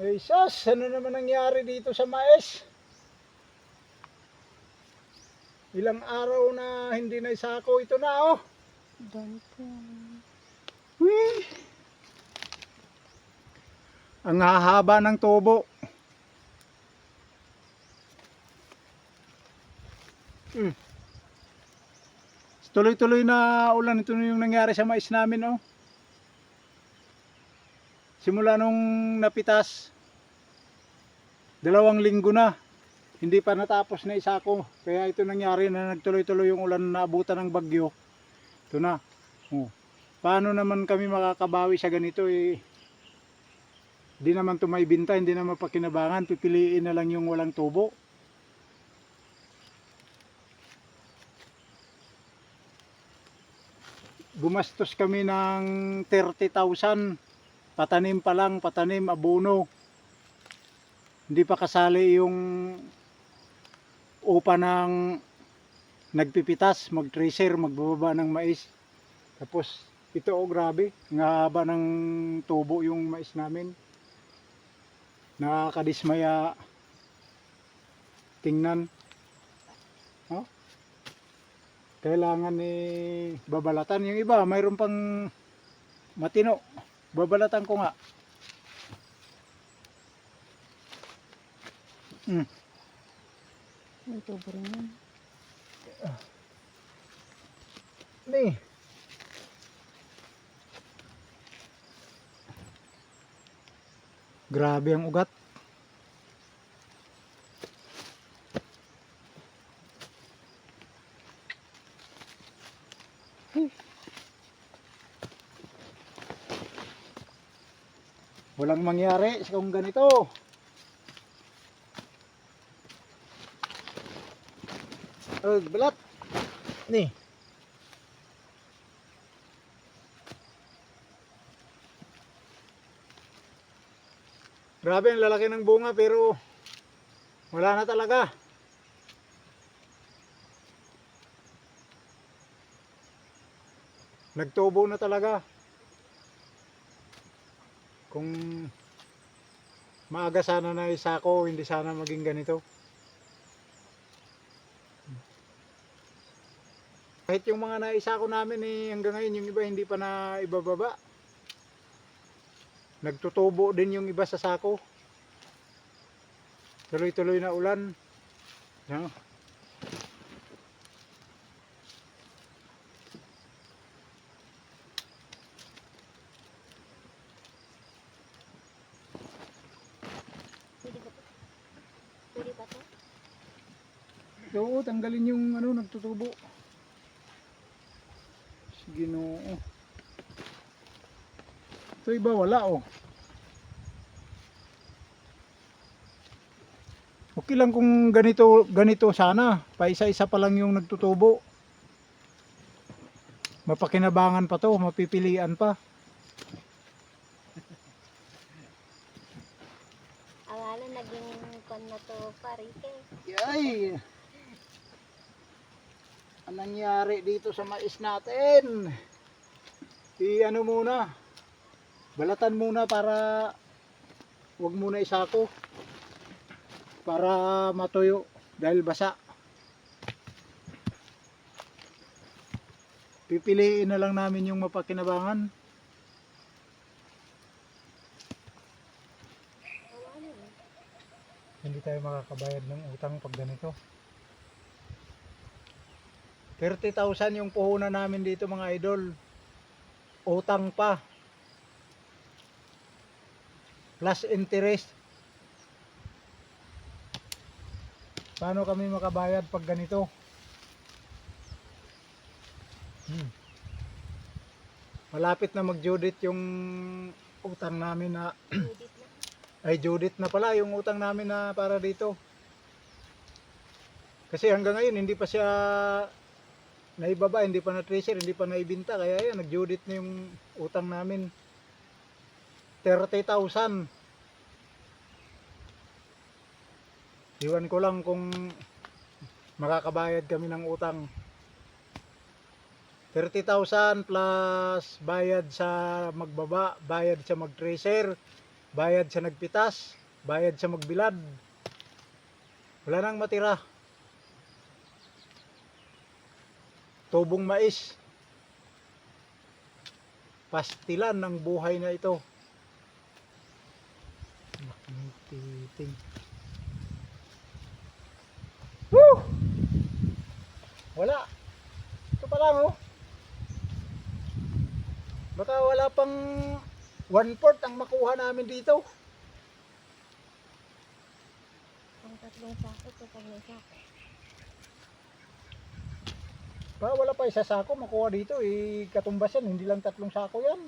Ay, sas, ano naman nangyari dito sa mais? Ilang araw na hindi na isako ito na, oh. Ganito. Wih! Ang hahaba ng tubo. Hmm. Tuloy-tuloy na ulan ito na yung nangyari sa mais namin, oh. Simula nung napitas, dalawang linggo na, hindi pa natapos na isako. Kaya ito nangyari na nagtuloy-tuloy yung ulan na abutan ng bagyo. Ito na. Oh. Paano naman kami makakabawi sa ganito eh? Hindi naman ito may binta, hindi naman pakinabangan, pipiliin na lang yung walang tubo. Gumastos kami ng 30,000 patanim pa lang, patanim, abono. Hindi pa kasali yung upa ng nagpipitas, mag-tracer, magbababa ng mais. Tapos ito oh grabe, nga haba ng tubo yung mais namin. Nakakadismaya tingnan. Oh. Kailangan eh babalatan yung iba, mayroon pang matino. Babalatan ko nga. Mm. May tubo rin yan. Ni. Grabe ang ugat. Walang mangyari kung ganito. Oh, balat. Ni. Grabe ang lalaki ng bunga pero wala na talaga. Nagtubo na talaga. Maaga sana na isako, hindi sana maging ganito. Kahit yung mga naisako namin eh, hanggang ngayon yung iba hindi pa na ibababa. Nagtutubo din yung iba sa sako. Tuloy-tuloy na ulan. Yan. Oo, tanggalin yung ano, nagtutubo. Sige no. Ito iba wala oh. Okay lang kung ganito ganito sana. Paisa-isa pa lang yung nagtutubo. Mapakinabangan pa to, mapipilian pa. Ang ano, naging kon na to, parike. Yay! Ang nangyari dito sa mais natin? I ano muna? Balatan muna para wag muna isako. Para matuyo dahil basa. Pipiliin na lang namin yung mapakinabangan. Hindi tayo makakabayad ng utang pag ganito. 30,000 yung puhunan namin dito mga idol. Utang pa. Plus interest. Paano kami makabayad pag ganito? Hmm. Malapit na mag-Judith yung utang namin na. ay Judith na pala yung utang namin na para dito. Kasi hanggang ngayon hindi pa siya naibaba, hindi pa na tracer, hindi pa naibinta. Kaya yan, nag-Judith na yung utang namin. 30,000. Iwan ko lang kung makakabayad kami ng utang. 30,000 plus bayad sa magbaba, bayad sa mag-tracer, bayad sa nagpitas, bayad sa magbilad. Wala nang matira. Tubong mais. Pastilan ng buhay na ito. Nakititing. Woo! Wala. Ito pa lang oh. Baka wala pang one fourth ang makuha namin dito. Ang tatlong sako, kapag may sako. Baka wala pa isa sako makuha dito. Eh, katumbas yan. Hindi lang tatlong sako yan.